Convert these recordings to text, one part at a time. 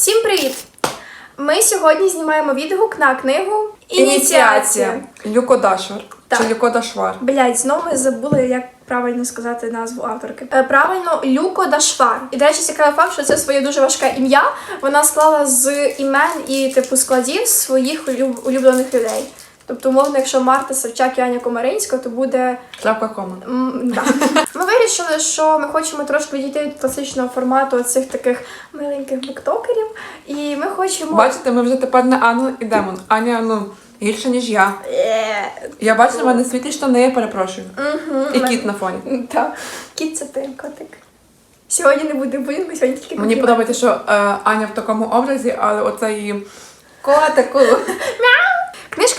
Всім привіт! Ми сьогодні знімаємо відгук на книгу Ініціація. Люкодашвар. Чи Люкодашвар. Блять, знову ми забули, як правильно сказати назву авторки. Е, правильно, Люкодашвар. І, до речі, цікавий факт, що це своє дуже важке ім'я. Вона склала з імен і типу складів своїх улюб- улюблених людей. Тобто, умовно, якщо Марта Савчак і Аня Комаринська, то буде Крапка кома. М, да. Ми вирішили, що ми хочемо трошки відійти від класичного формату цих таких миленьких буктокерів. І ми хочемо. Бачите, ми вже тепер не ангел і демон. Аня, ну, гірше, ніж я. Е, Я бачу, в мене світлі штани, я перепрошую. мгм, І ми- кіт на фоні. Так. Кіт це ти, котик. Сьогодні не буде будинку, сьогодні тільки Мені подобається, що е, Аня в такому образі, але оце її котику.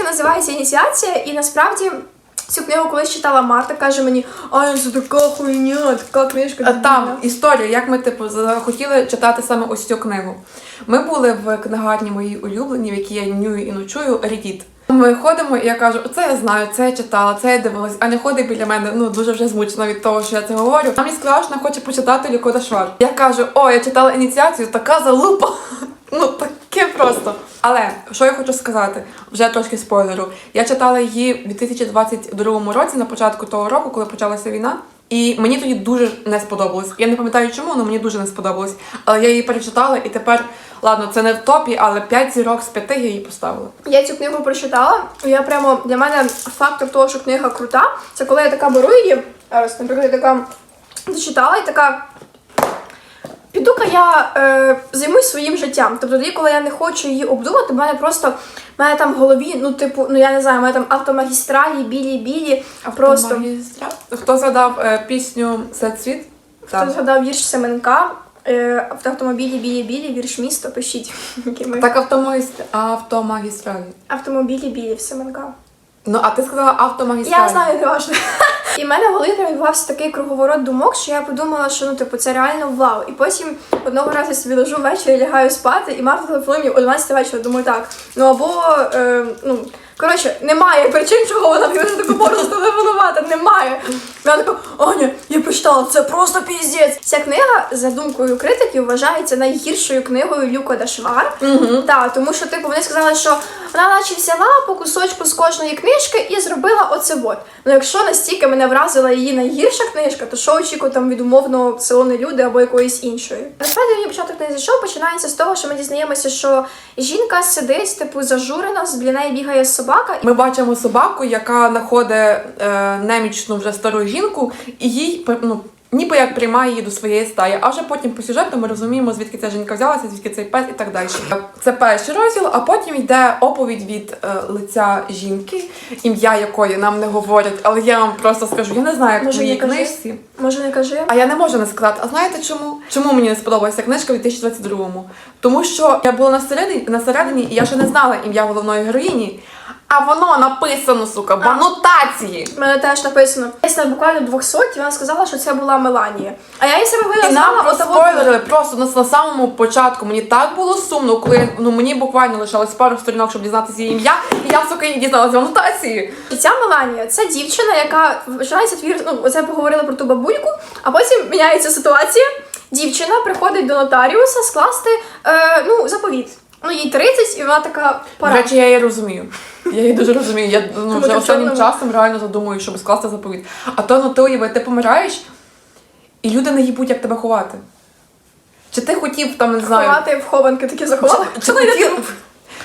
Книжка називається Ініціація, і насправді. Цю книгу колись читала Марта, каже мені, Аня, це така хуйня, така книжка. А там історія, як ми типу захотіли читати саме ось цю книгу. Ми були в книгарні моїй улюбленій, в якій я нюю і ночую, Редіт. Ми ходимо, і я кажу, це я знаю, це я читала, це я дивилась. Аня ходить біля мене, ну дуже вже змучена від того, що я це говорю. Вона мені сказала, що вона хоче почитати Лікода Швар. Я кажу, о, я читала ініціацію, така залупа. Ну таке просто. Але що я хочу сказати, вже трошки спойлеру. Я читала її в 2022 році, на початку того року, коли почалася війна. І мені тоді дуже не сподобалось. Я не пам'ятаю чому, але мені дуже не сподобалось. Але я її перечитала, і тепер, ладно, це не в топі, але 5 зірок з 5 я її поставила. Я цю книгу прочитала. Я прямо для мене фактор того, що книга крута, це коли я така беру її. Зараз, наприклад, я така дочитала і така. Піду-ка я е, займусь своїм життям. Тобто тоді, коли я не хочу її обдумати, в мене просто в мене там в голові, ну, типу, ну я не знаю, в мене там автомагістралі, білі-білі. Просто Автомагістра. Хто згадав е, пісню Сет світ? хто згадав вірш Семенка, е, автомобілі білі-білі, вірш місто, пишіть. який ми- Так автомагістр... автомагістралі. Автомобілі білі в Семенка. Ну, а ти сказала автомагістралі. Я знаю, не важливо. І в мене в голові відбувався такий круговорот думок, що я подумала, що ну типу це реально вау. І потім одного разу собі лежу ввечері, лягаю спати, і Марта телефонує мені о 12 вечора. Думаю, так. Ну або е, ну коротше, немає причин, чого вона мені таку пору зателефонувати. Немає. Вона така, Аня, я прочитала, це просто піздець. Ця книга, за думкою критиків, вважається найгіршою книгою Люка Дашвар. Угу. Так, тому що типу вони сказали, що вона наче взяла по кусочку з кожної книжки і зробила оце от. Ну якщо настільки мене вразила її найгірша книжка, то що очікую там від умовно селони люди або якоїсь іншої. Насправді мені початок не зайшов, починається з того, що ми дізнаємося, що жінка сидить, типу, зажурена, біля неї бігає собака. Ми бачимо собаку, яка знаходить е, немічну вже стару жінку, і їй ну, ніби як приймає її до своєї стаї. А вже потім по сюжету ми розуміємо, звідки ця жінка взялася, звідки цей пес і так далі. Це перший розділ, а потім йде оповідь від е, лиця жінки, ім'я якої нам не говорять, але я вам просто скажу, я не знаю, як Може, в не кажи? книжці. Може, не кажи? А я не можу не сказати. А знаєте чому? Чому мені не сподобалася книжка в 2022-му? Тому що я була на середині, на середині і я ще не знала ім'я головної героїні. А воно написано, сука, в А. анотації. У мене теж написано. Десь на буквально 200, і вона сказала, що це була Меланія. А я їй себе І нам проспойлерили просто на, на самому початку. Мені так було сумно, коли ну мені буквально лишалось пару сторінок, щоб дізнатися її ім'я, і я сука її дізналася в анотації. І ця Меланія це дівчина, яка починається твір. Ну, оце поговорили про ту бабульку, а потім міняється ситуація. Дівчина приходить до нотаріуса скласти е, ну, заповіт. Ну, їй 30, і вона така До пора. речі, я її розумію. Я її дуже розумію. Я ну, вже останнім часом реально задумую, щоб скласти заповідь. А то ну ти уяви, ти помираєш, і люди не їбуть, як тебе ховати. Чи ти хотів там, не знаю, Ховати в хованки такі заховали. чи, чи, хотіли,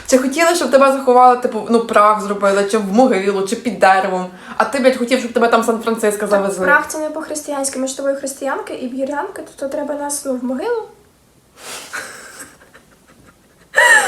чи хотіли, щоб тебе заховали, типу, ну, прах зробили, чи в могилу, чи під деревом, а ти, блядь, хотів, щоб тебе там Сан-Франциско завезли. Прах це не по-християнськи. Ми ж тобою християнки і вірянки, то, то треба нас ну, в могилу.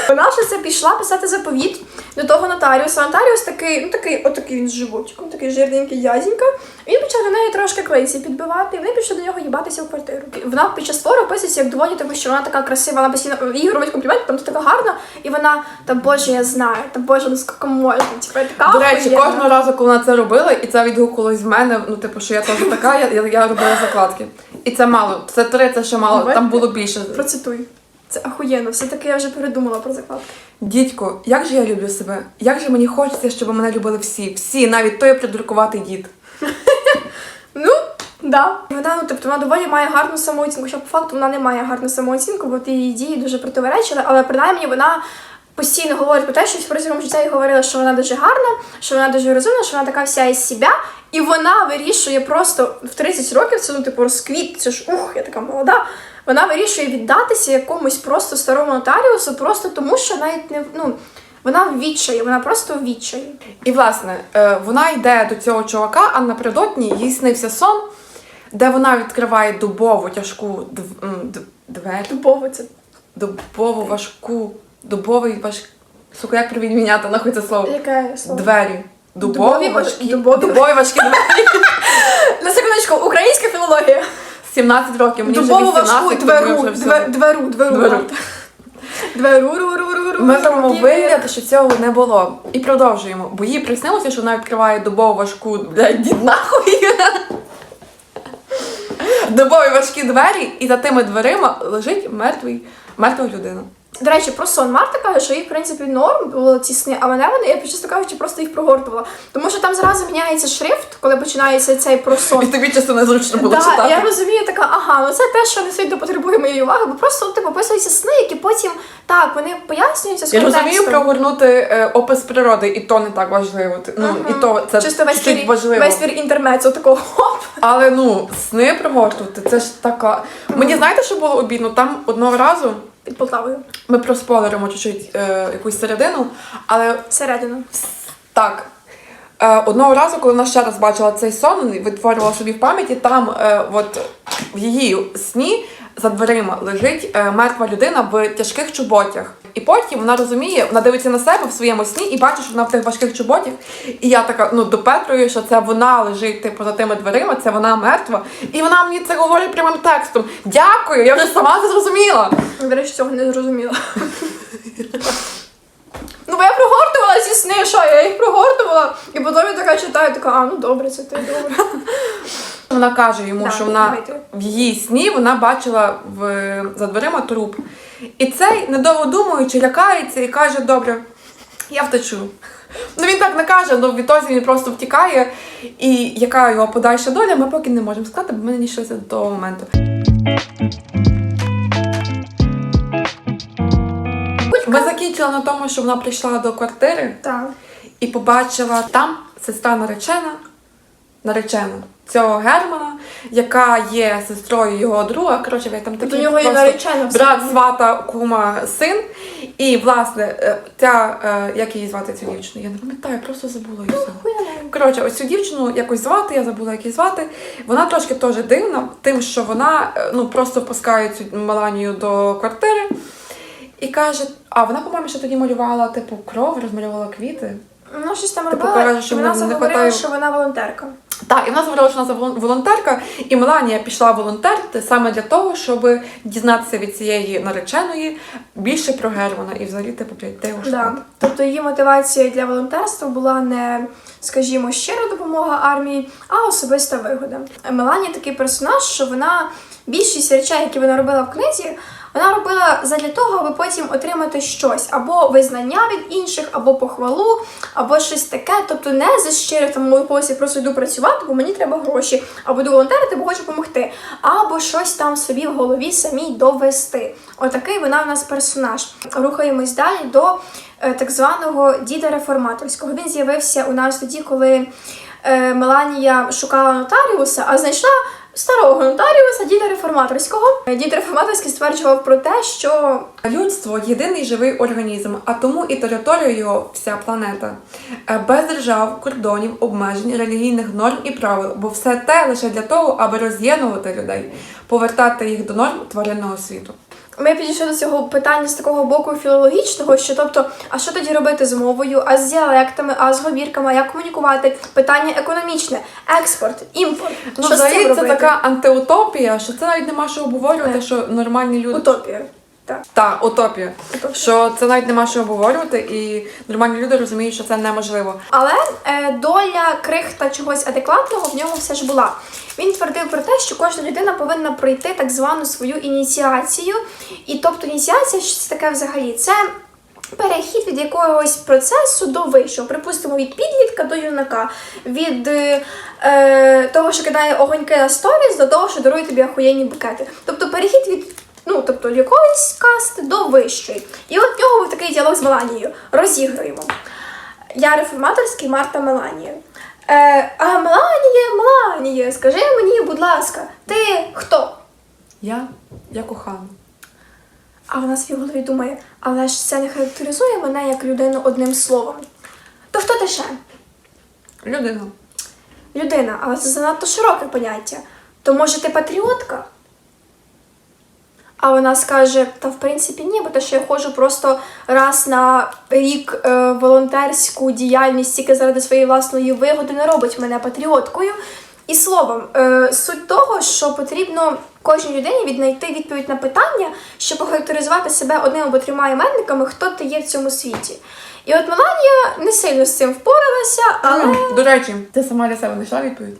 Вона ж це пішла писати заповіт до того нотаріуса. Нотаріус такий, ну такий, отакий він з животиком, такий жирненький язінька. Він почав до неї трошки клейці підбивати, і вони пішли до нього їбатися в квартиру. Вона під час твору описується як доволі, тому що вона така красива, вона постійно їй робить комплімент, там ти така гарна, і вона, та боже, я знаю, та боже, ну скільки можна. Я така До речі, охуєнна. кожного разу, коли вона це робила, і це відгукувалось в мене, ну, типу, що я теж така, я, я, я робила закладки. І це мало. Це три, це ще мало, Давай. там було більше. Процитуй. Це ахуєнно, все-таки я вже передумала про закладки. Дідько, як же я люблю себе? Як же мені хочеться, щоб мене любили всі, всі, навіть той придуркуватий дід. Ну, да. вона, ну тобто, вона доволі має гарну самооцінку. Що по факту вона не має гарну самооцінку, бо ті її дії дуже противоречили, але принаймні вона. Постійно говорить про те, що протягом життя їй говорила, що вона дуже гарна, що вона дуже розумна, що вона така вся із себе, і вона вирішує просто в 30 років, це ну типу розквіт, це ж ух, я така молода. Вона вирішує віддатися якомусь просто старому нотаріусу, просто тому, що навіть не ну вона в відчаї, вона просто в відчаї. І власне, е, вона йде до цього чувака, а напередодні їй снився сон, де вона відкриває дубову тяжку двері. Дубово це Дубову важку, дубовий важ... Сука, як привідміняти нахуй це слово? яке слово? Двері. Дубові, Дубові важкі. дубові- Дубові важкі двері. На секундочку, українська філологія. 17 років, мені вже 18, важку тому дверу, дверу, дверу. Дверу. Дверу, ру, ру, ру, ру, Ми робимо вигляд, що цього не було. І продовжуємо. Бо їй приснилося, що вона відкриває дубову важку, блядь, дід нахуй. Дубові важкі двері, і за тими дверима лежить мертвий, мертва людина. До речі, про сон Марта каже, що їй, в принципі, норм було ці сни, а мене вони, я чесно кажучи, просто їх прогортувала. Тому що там зразу міняється шрифт, коли починається цей про сон. І тобі часто незручно було Да, читати. я розумію, така, ага, ну це те, що не сильно потребує моєї уваги, бо просто типу, описуються сни, які потім так вони поясняються з Я розумію прогорнути е, опис природи, і то не так важливо. Ти- Ну, і то це Чисто весь твір, важливо. весь твір інтермецу такого хоп. Але ну, сни прогортувати, це ж така. Мені знаєте, що було обідно? Там одного разу Під Полтавою. ми проспойлеримо чуть-чуть е, якусь середину, але Всередину. так. Е, одного разу, коли вона ще раз бачила цей сон, витворювала собі в пам'яті, там е, от в її сні за дверима лежить е, мертва людина в тяжких чоботях. І потім вона розуміє, вона дивиться на себе в своєму сні і бачить, що вона в тих важких чоботях. І я така ну допетрую, що це вона лежить типу за тими дверима, це вона мертва. І вона мені це говорить прямим текстом. Дякую, я вже сама це зрозуміла. До речі, цього не зрозуміла. Ну, бо я прогортувала ці сни, що я їх прогортувала, і потім я така читаю, така, а ну добре, це ти добре. Вона каже йому, Да, що вона давайте. в її сні вона бачила в, за дверима труп. І цей, недовго думаючи, лякається і каже: добре, я втечу. Ну він так не каже, але відтоді він просто втікає. І яка його подальша доля, ми поки не можемо сказати, бо ми не дійшлися до того моменту. Ми закінчили на тому, що вона прийшла до квартири Так. і побачила там сестра наречена, наречена цього Германа, яка є сестрою його друга. Коротше, я там До нього є просто наречена все. брат, свата, кума, син. І власне, е, ця, е, як її звати цю дівчину? Я не пам'ятаю, просто забула її. все. Коротше, ось цю дівчину якось звати, я забула, як її звати. Вона трошки теж дивна, тим, що вона е, ну просто пускає цю Меланію до квартири каже: а вона, по-моєму, ще тоді малювала типу кров, розмалювала квіти. Ну, щось там Типу, робила, каже, що і вона не заговорила, хватає- що вона волонтерка. Так, і вона говорила, що вона волонтерка, і Меланія пішла волонтерити саме для того, щоб дізнатися від цієї нареченої більше про Германа і взагалі типу де його Да. Тобто її мотивація для волонтерства була не, скажімо, щира допомога армії, а особиста вигода. Меланія такий персонаж, що вона більшість речей, які вона робила в книзі, вона робила задля того, аби потім отримати щось або визнання від інших, або похвалу, або щось таке. Тобто не за щире там полосі просто йду працювати, бо мені треба гроші, або буду волонтерити, бо хочу допомогти, або щось там собі в голові самій довести. Отакий вона в нас персонаж. Рухаємось далі до е, так званого діда реформаторського. Він з'явився у нас тоді, коли е, Меланія шукала нотаріуса, а знайшла. Старого нотаріуса, діда реформаторського. Дід реформаторський стверджував про те, що Людство єдиний живий організм, а тому і територія його вся планета. Е, Без держав, кордонів, обмежень, релігійних норм і правил, бо все те лише для того, аби роз'єднувати людей, повертати їх до норм тваринного світу. Ми підійшли до цього питання з такого боку філологічного, що тобто, а що тоді робити з мовою, а з діалектами, а з говірками, як комунікувати? Питання економічне, експорт, імпорт. Ну, що взагалі, це робити? така антиутопія, що це навіть нема що обговорювати, що нормальні люди. утопія. Так. Так, утопія. Утопія. Що це навіть нема що обговорювати, і нормальні люди розуміють, що це неможливо. Але е, доля крихта чогось адекватного в ньому все ж була. Він твердив про те, що кожна людина повинна пройти так звану свою ініціацію. І тобто ініціація, що це таке взагалі? Це перехід від якогось процесу до вищого. Припустимо, від підлітка до юнака, від е, е, того, що кидає огоньки на сторіс, до того, що дарує тобі охуєнні букети. Тобто перехід від ну, тобто, якоїсь касти до вищої. І от в нього був такий діалог з Меланією. Розігруємо. Я реформаторський Марта Меланія. Е, а Меланія, Меланія, скажи мені, будь ласка, ти хто? Я, я кохана. А вона в голові думає, але ж це не характеризує мене як людину одним словом. То хто ти ще? Людина. Людина, але це занадто широке поняття. То може ти патріотка? А вона скаже: та в принципі ні, бо те, що я ходжу просто раз на рік е, волонтерську діяльність тільки заради своєї власної вигоди не робить мене патріоткою. І словом, е, суть того, що потрібно кожній людині віднайти відповідь на питання, щоб охарактеризувати себе одним або трьома іменниками, хто ти є в цьому світі. І от Меланія не сильно з цим впоралася, але. До речі, ти сама для себе знайшла відповідь?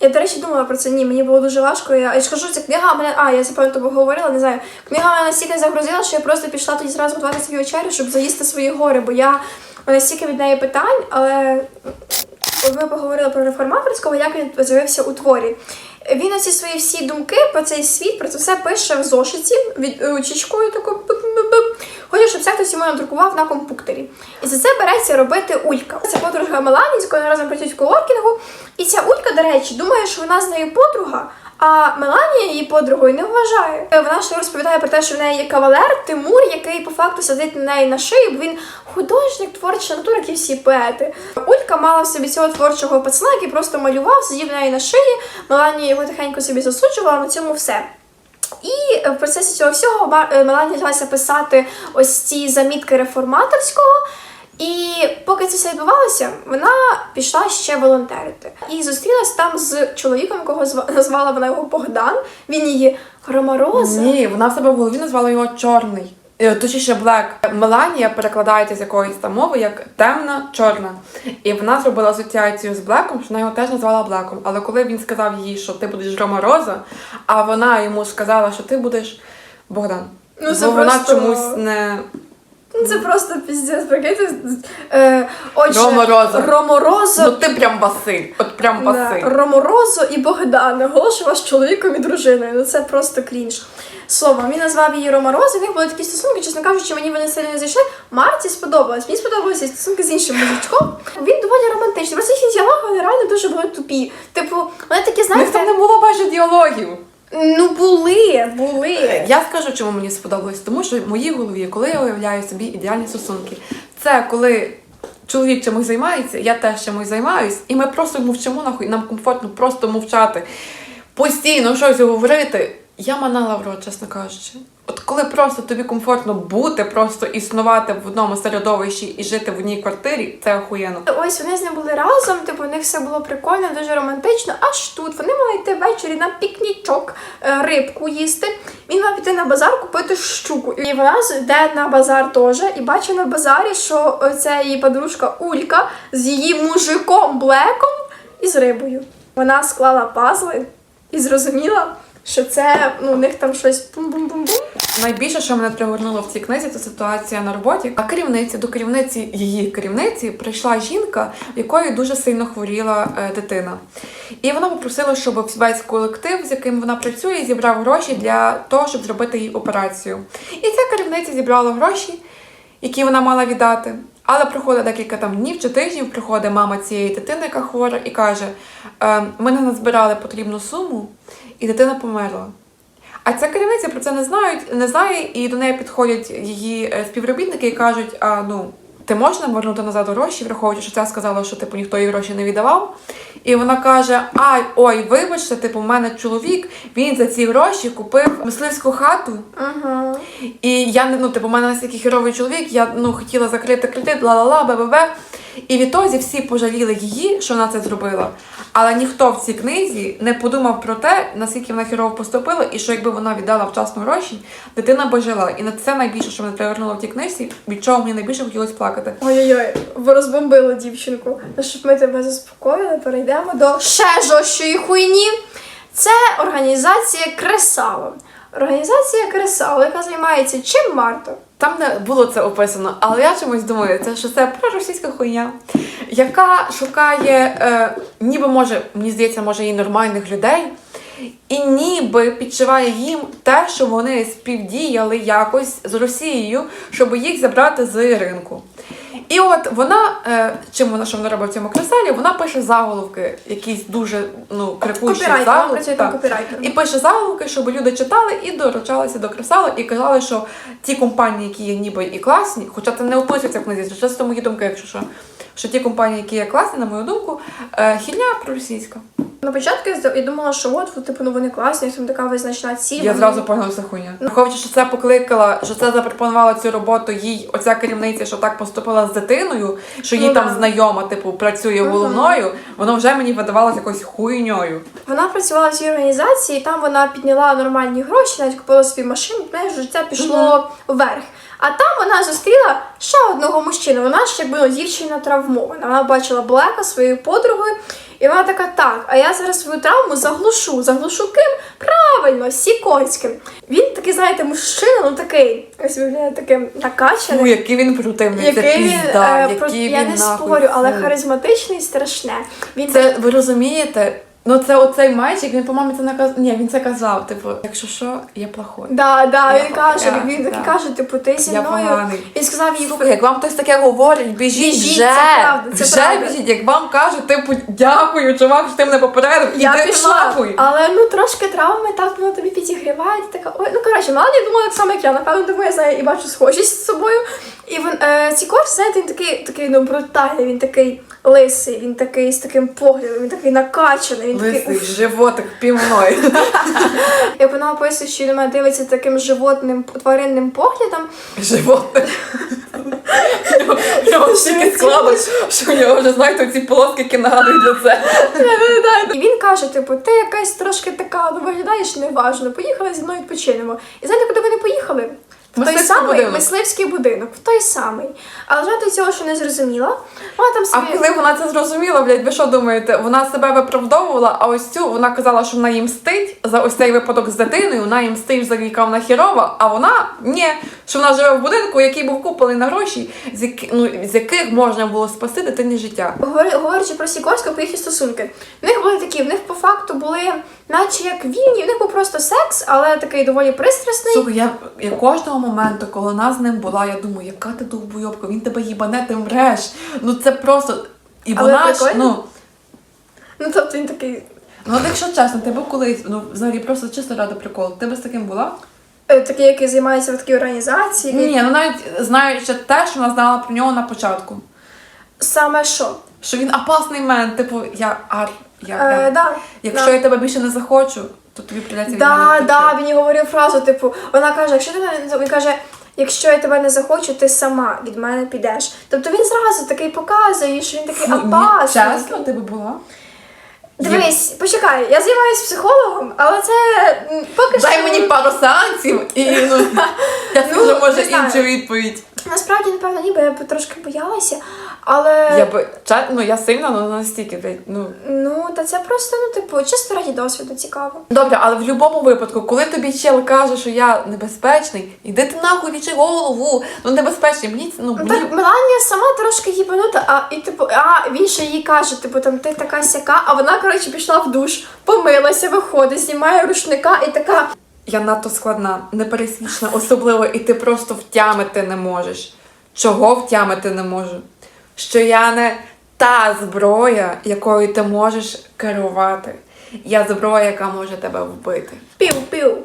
Я, до речі, думала про це. Ні, мені було дуже важко. Я, я ж кажу, ця книга мене. А, я запевно тобі говорила, не знаю. Книга мене настільки загрузила, що я просто пішла тоді зразу готувати собі вечерю, щоб заїсти свої гори, бо я мене стільки від неї питань, але ми поговорили про реформаторського, як він з'явився у творі. Він оці свої всі думки про цей світ, про це все пише в зошиті від ручечкою такою. бу-бу-бу-бу. Хоче, щоб це хтось йому надрукував на компуктері. І за це береться робити Улька. Це подруга Мелані, з якою разом працюють в коворкінгу. І ця Улька, до речі, думає, що вона з нею подруга. А Меланія її подругою не вважає. Вона ж розповідає про те, що в неї є кавалер Тимур, який по факту сидить на неї на шиї, бо він художник, творча натура, як і всі поети. Улька мала в собі цього творчого пацана, який просто малював, сидів в неї на шиї. Меланія його тихенько собі засуджувала, на цьому все. І в процесі цього всього е, Меланія взялася писати ось ці замітки реформаторського. І поки це все відбувалося, вона пішла ще волонтерити. І зустрілась там з чоловіком, якого зва- назвала вона його Богдан. Він її Ромароза. Ні, вона в себе в голові назвала його чорний. Е, Точніше, Блек. Меланія перекладається з якоїсь там мови як темна, чорна. І вона зробила асоціацію з Блеком, що вона його теж назвала Блеком. Але коли він сказав їй, що ти будеш Рома Роза, а вона йому сказала, що ти будеш Богдан. Ну, Бо вона просто- чомусь не. Ну, Це просто піздець, прикиньте. Е, отже, Ромороза. Ромороза. Ну ти прям Василь. От прям Да, Василь. Роморозо і Богдан. Наголошую вас чоловіком і дружиною. Ну це просто крінж. Словом, він назвав її Роморозо, в них були такі стосунки, чесно кажучи, мені вони сильно не зайшли. Марті сподобалось. Мені сподобалися стосунки з іншим мужичком. Він доволі романтичний. Просто їхні діалоги вони реально дуже були тупі. Типу, вони такі, У них там не було майже діалогів. Ну були, були. Я скажу, чому мені сподобалось, тому що в моїй голові, коли я уявляю собі ідеальні стосунки, це коли чоловік чимось займається, я теж чимось займаюсь, і ми просто мовчимо нахуй, нам комфортно просто мовчати, постійно щось говорити. Я манала в рот, чесно кажучи. От коли просто тобі комфортно бути, просто існувати в одному середовищі і жити в одній квартирі, це охуєнно. Ось вони з ним були разом, типу, у них все було прикольно, дуже романтично. Аж тут вони мали йти ввечері на пікнічок, е, рибку їсти. Він мав піти на базар купити щуку. І вона йде на базар теж і бачить на базарі, що ця її подружка Улька з її мужиком Блеком і з рибою. Вона склала пазли і зрозуміла, що це ну, у них там щось бум-бум-бум-бум. Найбільше, що мене пригорнуло в цій книзі, це ситуація на роботі. А керівниці до керівниці її керівниці прийшла жінка, в якої дуже сильно хворіла е, дитина. І вона попросила, щоб весь колектив, з яким вона працює, зібрав гроші для того, щоб зробити їй операцію. І ця керівниця зібрала гроші, які вона мала віддати. Але проходить декілька там днів чи тижнів, приходить мама цієї дитини, яка хвора, і каже: е, ми не назбирали потрібну суму, і дитина померла. А ця керівниця про це не знають, не знає, і до неї підходять її е, співробітники і кажуть: а ну. Ти можна повернути назад гроші, враховуючи, що ця сказала, що типу ніхто їй гроші не віддавав. І вона каже: Ай, ой, вибачте, типу, в мене чоловік, він за ці гроші купив мисливську хату. Угу. І я ну, типу, у мене настільки херовий чоловік, я ну хотіла закрити кредит, ла-ла-ла, бе-бе-бе. І відтоді всі пожаліли її, що вона це зробила. Але ніхто в цій книзі не подумав про те, наскільки вона херово поступила, і що якби вона віддала вчасно гроші, дитина би жила. І на це найбільше, що мене привернуло в тій книзі, від чого мені найбільше хотілося плакати. Ой-ой-ой, ви розбомбили дівчинку. Ну, щоб ми тебе заспокоїли, перейдемо до ще жорсткої хуйні. Це організація Кресало. Організація Кресало, яка займається чим Марта? Там не було це описано, але я чомусь думаю, це що це проросійська хуйня, яка шукає, е, ніби може, мені здається, може і нормальних людей, і ніби підшиває їм те, що вони співдіяли якось з Росією, щоб їх забрати з ринку. І от вона, е, чим вона що вона робить в цьому креселі, вона пише заголовки, якісь дуже ну, вона заголовки. так. І пише заголовки, щоб люди читали і доручалися до кресала, і казали, що ті компанії, які є ніби і класні, хоча це не описується в книзі, це чисто мої думки, якщо що, що ті компанії, які є класні, на мою думку, е, хільня проросійська. На початку я я думала, що от, типу, ну вони класні, там така визначна ціль. Я вони- зразу поняла, це хуйня. Враховуючи, що це покликала, що це запропонувала цю роботу їй оця керівниця, що так поступила з дитиною, що їй Ну, там да. знайома, типу, працює головною, воно вже мені видавалося якоюсь хуйньою. Вона працювала в цій організації, і там вона підняла нормальні гроші, навіть купила собі машину, знаєш, життя пішло вверх. А там вона зустріла ще одного мужчину. Вона ж якби ну, дівчина травмована. Вона бачила Блека своєю подругою, і вона така: так, а я зараз свою травму заглушу. Заглушу ким? Правильно, Сікорським. Він такий, знаєте, мужчина, ну такий, ось виглядає таким накачаний. Ну, який він противний, це Який він, пізда, е, який про- він я не нахуй, спорю, але харизматичний страшне. Він Це ви розумієте? Ну це оцей мальчик, він, по-моєму, це не казав. Ні, він це казав. Типу, якщо що, я плохой. Да, да, Я він каже, я- він такий да. каже, типу, ти зі Я мною. поганий. Він сказав їй, Слухай, як вам хтось таке говорить, біжіть, Біжіть, вже, це правда, це вже правда. біжіть. Як вам кажуть, типу, дякую, чувак, що ти мене попередив, я іди ти пішла, нахуй. але ну трошки травми так воно тобі підігріває. ти Така, ой, ну коротше, мала я думала так само, як я. Напевно, думаю, я знаю і бачу схожість з собою. І він е, ці корс, знаєте, він такий, такий ну брутальний, він такий лисий, він такий з таким поглядом, він такий накачаний, він такий. Лисий, уф. животик півною. Як вона описує, що він мене дивиться таким животним тваринним поглядом. Я вам стільки склалось, що я вже знаєте ці полоски, які нагадують за це. І він каже: типу, ти якась трошки така, ну виглядаєш неважно. Поїхали зі мною відпочинемо. І знаєте, куди вони поїхали? В той Мисливський самий будинок. мисливський будинок, в той самий. Але вже до цього, що не зрозуміла, вона там А собі. коли вона це зрозуміла, блядь, ви що думаєте? Вона себе виправдовувала, а ось цю вона казала, що вона їм мстить за ось цей випадок з дитиною, вона їм мстить за яка вона хірова, а вона ні, що вона живе в будинку, який був куплений на гроші, з, які, ну, з яких можна було спасти дитині життя. Говори- Говорячи про Сікорську, про їхні стосунки. В них були такі, в них по факту були, наче як вільні, в них був просто секс, але такий доволі пристрасний. Слухай, я, я кожного моменту, коли вона з ним була, я думаю, яка ти довбойобка, він тебе їбане, ти мреш. Ну це просто. І Але вона ж, прикольно. ну, Ну тобто він такий. ну от якщо чесно, ти був колись, ну взагалі просто чисто ради приколу. Ти би з таким була? е, Такий, який займається в такій організації. Ні, ну навіть знаючи те, що вона знала про нього на початку. Саме що? Що він опасний мен, типу, я ар, я Е, Р. да, Якщо да. я тебе більше не захочу, то тобі прийдеться Да, да, він їй говорив фразу, типу, вона каже, якщо ти мене він каже, якщо я тебе не захочу, ти сама від мене підеш. Тобто він зразу такий показує, що він такий опасний. чесно, ти би була? Дивись, почекай, я займаюся психологом, але це поки Дай що мені пару сеансів і ну, я Ну, скажу, може іншу відповідь. Насправді, напевно, ніби я б трошки боялася, але Я ча- ну я сильна, але настільки, блядь, ну. ну та це просто, ну, типу, чисто раді досвіду цікаво. Добре, але в будь-якому випадку, коли тобі чел каже, що я небезпечний, іди ти нахуй лічи голову. Ну небезпечний. Мені ну Ну, мені так Меланія сама трошки їбанута, а і типу, а він ще їй каже, типу, там ти така сяка, а вона, коротше, пішла в душ, помилася, виходить, знімає рушника і така. Я надто складна, непересічна, особливо, і ти просто втямити не можеш. Чого втямити не можу? Що я не та зброя, якою ти можеш керувати. Я зброя, яка може тебе вбити. Пів-пів.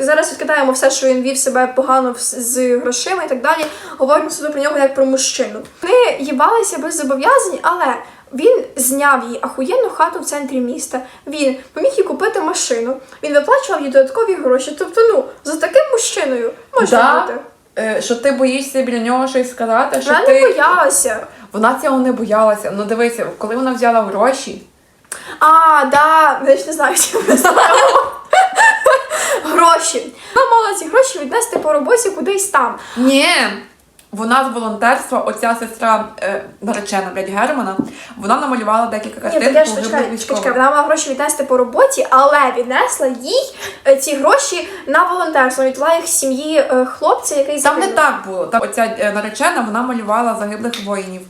Зараз відкидаємо все, що він вів себе погано з грошима і так далі. Говоримо собі про нього як про мужчину. Вони їбалися без зобов'язань, але він зняв їй ахуєнну хату в центрі міста. Він поміг їй купити машину. Він виплачував їй додаткові гроші. Тобто, ну за таким мужчиною можна Да? бути. Е, що ти боїшся біля нього щось сказати, що Вона ти. не боялася. Вона цього не боялася. Ну дивися, коли вона взяла гроші, А, да, я ж не знаю, чи ми знаємо. Гроші. Вона мала ці гроші віднести по роботі кудись там. Ні. Вона з волонтерства, оця сестра е, наречена блядь, Германа, вона намалювала декілька картин так ж чекай, чекай, вона мала гроші віднести по роботі, але віднесла їй е, ці гроші на волонтерство. Відла їх сім'ї е, хлопця, який Там не так було. Там оця е, наречена вона малювала загиблих воїнів.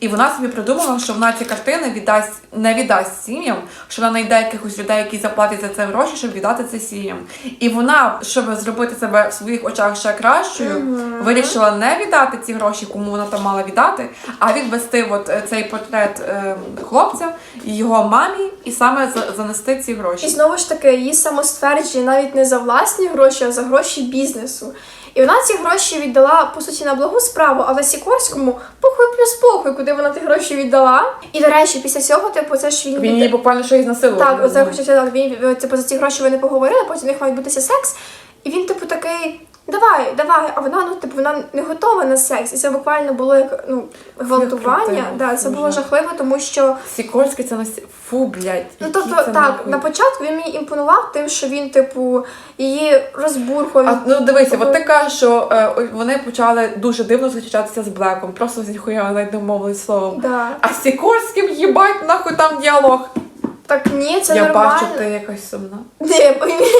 І вона собі придумала, що вона ці картини віддасть, не віддасть сім'ям, що вона знайде якихось людей, які заплатять за це гроші, щоб віддати це сім'ям. І вона, щоб зробити себе в своїх очах ще кращою, вирішила не віддати ці гроші, кому вона там мала віддати, а відвести от е, цей портрет е, хлопця його мамі і саме за- занести ці гроші. І знову ж таки, її самоствердження навіть не за власні гроші, а за гроші бізнесу. І вона ці гроші віддала по суті на благу справу, але Сікорському похуй плюс похуй, куди вона ті гроші віддала. І до речі, після цього, типу, це ж він, Він її буквально що і. Так, оце я хочу він типу за ці гроші вони поговорили, потім у них має бутися секс. І він, типу, такий. Давай, давай, а вона, ну, типу, вона не готова на секс. І це буквально було як ну, гвалтування. Да, це було жахливо, тому що Сікорський це нас фу, блядь. Ну тобто, це так, на початку він мені імпонував тим, що він, типу, її розбурхував. А, ну дивися, от ти кажеш, що е, вони почали дуже дивно зустрічатися з Блеком, просто з ніхуя навіть не мовили словом. Да. А Сікорським їбать нахуй там діалог. Так ні, це Я нормально. бачу, ти якась сумна. Ні,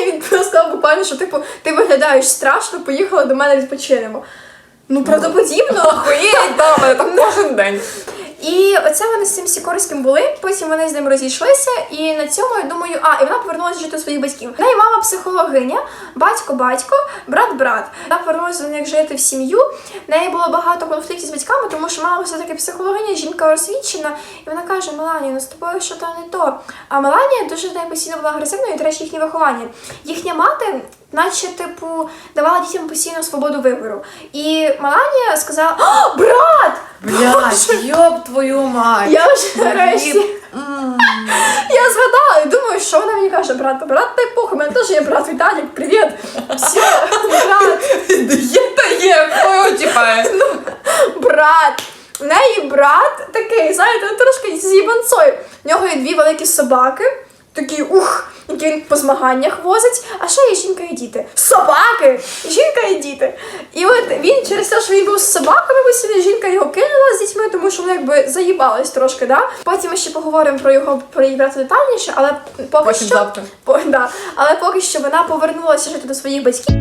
він сказав буквально, що типу, ти виглядаєш страшно, поїхала до мене відпочинемо. Ну, правдоподібно. Охуєть, да, мене так кожен день. І оце вони з цим Сікорським були, потім вони з ним розійшлися, і на цьому я думаю, а, і вона повернулася жити до своїх батьків. В неї мама психологиня, батько батько, брат брат. Вона повернулася до них жити в сім'ю. В неї було багато конфліктів з батьками, тому що мама все-таки психологиня, жінка освічена, і вона каже: Меланія, ну з тобою що то не то. А Меланія дуже постійно була агресивною, і, речі, їхнє виховання. Їхня мати. Наче, типу, давала дітям постійно свободу вибору. І Меланія сказала: О, брат! Блядь, йоб твою мать. Я вже нарешті. Я згадала і думаю, що вона мені каже, брат, брат, дай похуй, у мене теж є брат Віталік, привіт. Все, брат, Є та є, хто його брат. У неї брат такий, знаєте, ну, трошки з їбанцою. В нього є дві великі собаки, такі ух, які він по змаганнях возить. А ще є жінка і діти. Собаки! Жінка і діти. І от він через те, що він був з собаками, висіли, жінка його кинула з дітьми, тому що вона якби заїбалась трошки, да? Потім ми ще поговоримо про його про її брата детальніше, але поки Потім що. завтра. По, да. Але поки що вона повернулася жити до своїх батьків.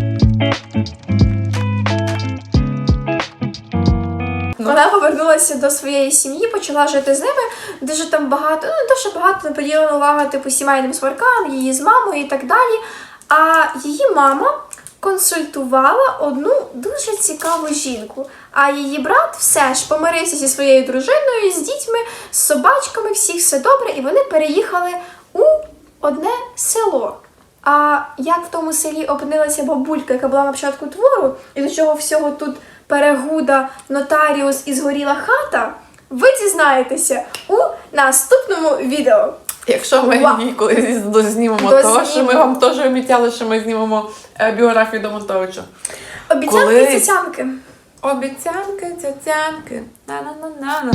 Вона повернулася до своєї сім'ї, почала жити з ними. Дуже там багато, ну не то, що багато поділена увага типу сімейним сваркам, її з мамою і так далі. А її мама консультувала одну дуже цікаву жінку. А її брат все ж помирився зі своєю дружиною, з дітьми, з собачками, всіх все добре, і вони переїхали у одне село. А як в тому селі опинилася бабулька, яка була на початку твору, і до чого всього тут перегуда, нотаріус і згоріла хата, ви дізнаєтеся у наступному відео. Якщо ми Ва. колись дознімемо Дознімемо. того, що ми вам теж обіцяли, що ми знімемо е, біографію Домонтовича. Обіцянки Коли? цяцянки. Обіцянки, цяцянки. На-на-на-на-на.